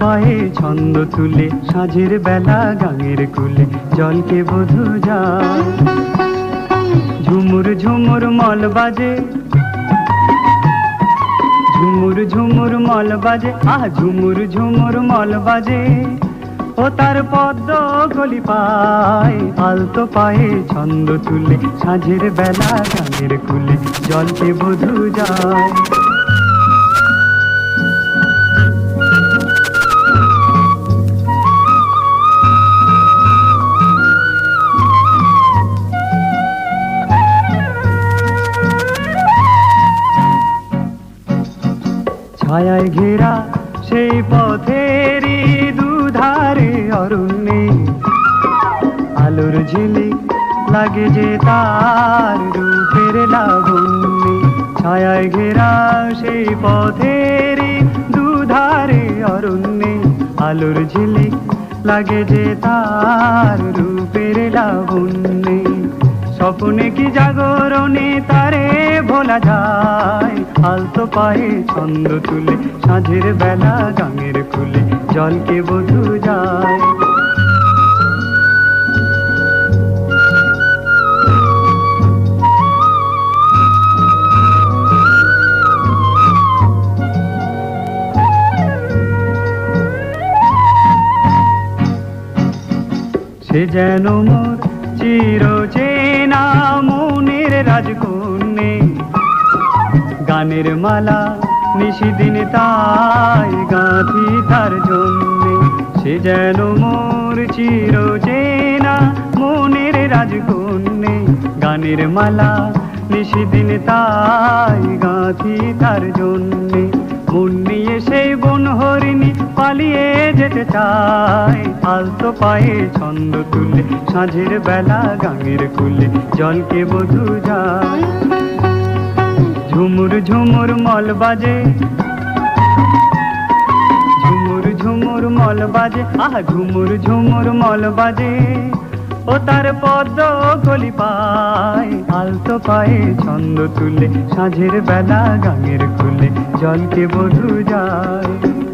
পায়ে ছন্দ তুলে সাঁঝের বেলা গাঙের কুলে, জলকে বধু যায় ঝুমুর ঝুমুর মল বাজে। ঝুমুর ঝুমুর মল বাজে, আহ, ঝুমুর ঝুমুর মল বাজে। ও তার পদ্ম গলি পায়, আলতো পায়ে ছন্দ তুলে সাঁঝের বেলা গানের কুলে, জলকে বধু যায় ছায়ায় ঘেরা সেই পথেরই দুধারে অরণ্যে। আলোর ঝিলিক লাগে যে তার রূপের লাবণ্যে। ছায়ায় ঘেরা সেই পথেরই দুধারে অরণ্যে। আলোর ঝিলিক লাগে যে তার রূপের লাবণ্যে। স্বপ্নে কি জাগরণে তারে ভোলা যায়? আলতো পায়ে ছন্দ তুলে সাঁঝের বেলা গাঙের কুলে জলকে বধু যায়। সে যেন মোর চির চেনা মনের রাজকন্যে। গানের মালা নিশিদিন তাই গাঁথি তার জন্যে। সে যেন মোর চির চেনা মনের রাজকন্যে। গানের মালা নিশিদিন তাই গাঁথি তার জন্যে। মন নিয়ে সেই বন হরিণী পালিয়ে যেতে চায়। আলতো পায়ে ছন্দ তুলে, সাঁঝের বেলা গাঙের কুলে জলকে বধু যায়। ঝুমুর ঝুমুর মল বাজে। ঝুমুর ঝুমুর মল বাজে, আহ ঝুমুর ঝুমুর মল বাজে। ও তার পদ গলি পায়, আলতো পায়ে ছন্দ তুলে, সাঁঝের বেলা গাঙের খুলে, জলকে বধু যায়।